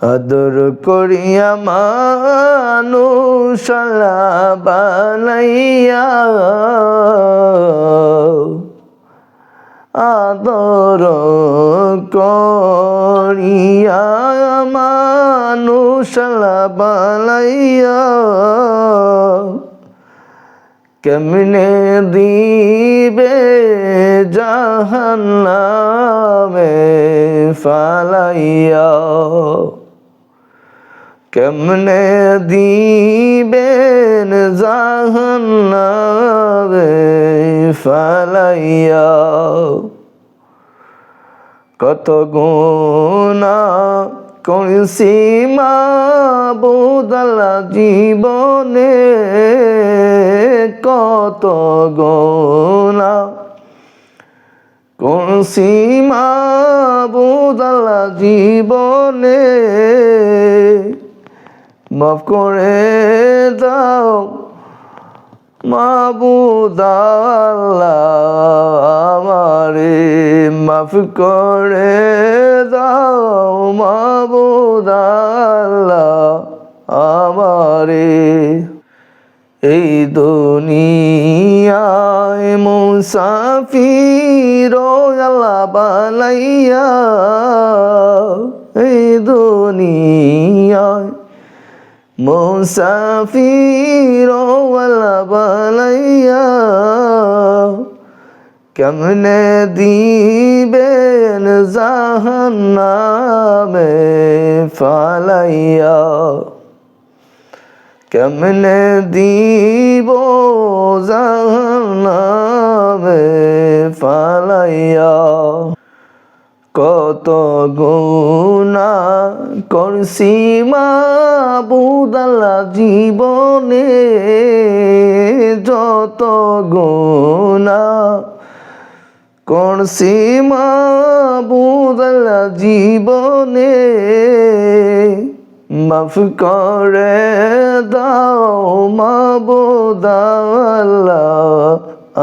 আদর করিয়া মানুষলা বানাইয়া। আদর করিয়া মানুষলা বানাইয়া। কেমনে দিবে জাহান্নামে ফালাইয়া? কেমনে দিবেন জাহান্নামে ফালাইয়া? কত গুণা কইছি মা বুদালা জীবনে, কত গুণা কইছি মা বুদালা জীবনে। মাফ করে দাও মাবুদাল্লাহ আমারে মাফ করে দাও মাবুদাল্লাহ আমারে এই দুনিয়ায় মুসাফির আল্লাহ বালাইয়া এই দুনিয়ায় মুসাফির বালাইয়া কেমনে দিবেন জাহান্নামে ফালাইয়া? কেমনে দিব জাহান্নামে ফালাইয়া? কত গুণা করছি মা বুদালা জীবনে যত গুণা করছি মা বুদালা জীবনে, মাফ করে দাও মা বুদালা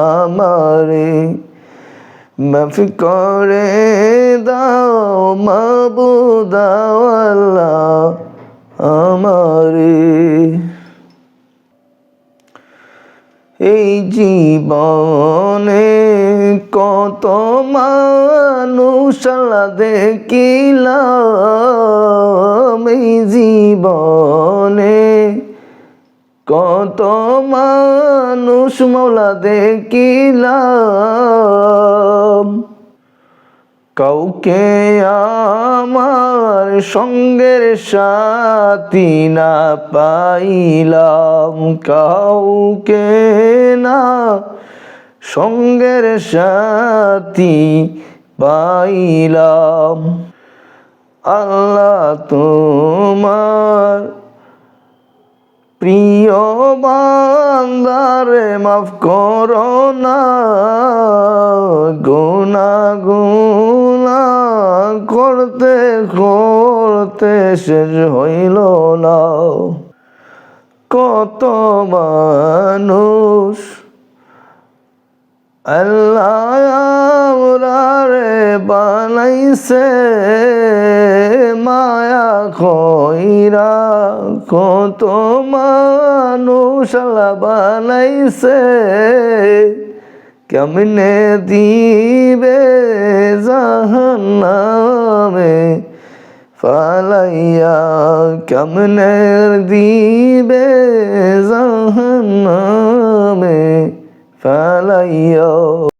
আমারে, মাফ করে দাও মাবুদাওয়াল্লা আমারে এই জীবনে কত মানুষ দেখিলাম। এই জীবনে কত মানুষ মৌলা দেখিলাম। কাউকে আমার সঙ্গের সাথী না পাইলাম, কাউকে না সঙ্গের সাথী পাইলাম। আল্লাহ তোমার প্রিয় বান্দারে মাফ করো না গুনা করতে শেষ হইল না। কত মানুষ আল্লাহ বানাইছে, মায়া খইরা। কত মানুষ আল্লাহ বানাইছে, কেমনে দিবে জাহান্নামে? ফালাইয়া কেমনে দিবে জাহান্নামে ফালাইয়া